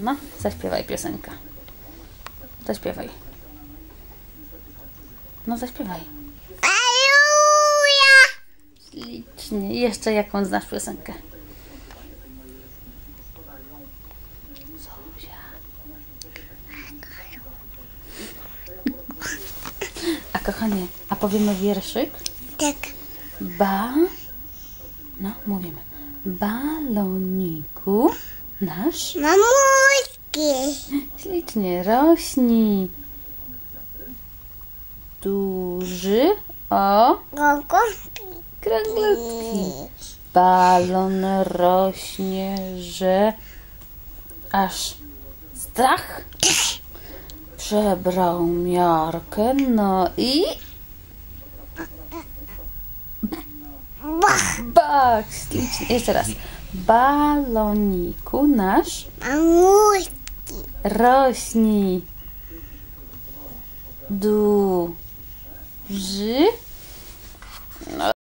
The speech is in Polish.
No, zaśpiewaj piosenkę. Zaśpiewaj. No, zaśpiewaj. Aleluja! Ślicznie. Jeszcze jaką znasz piosenkę? Zuzia. A kochanie, a powiemy wierszyk? Tak. Ba... No, mówimy. Baloniku nasz Mamuśki. ślicznie rośni. Duży o Gogo. kręglutki. Balon rośnie, że aż strach przebrał miarkę, no i Bach. bach, ślicznie. Jeszcze raz. Baloniku nasz Mamuśki. rośni. Duży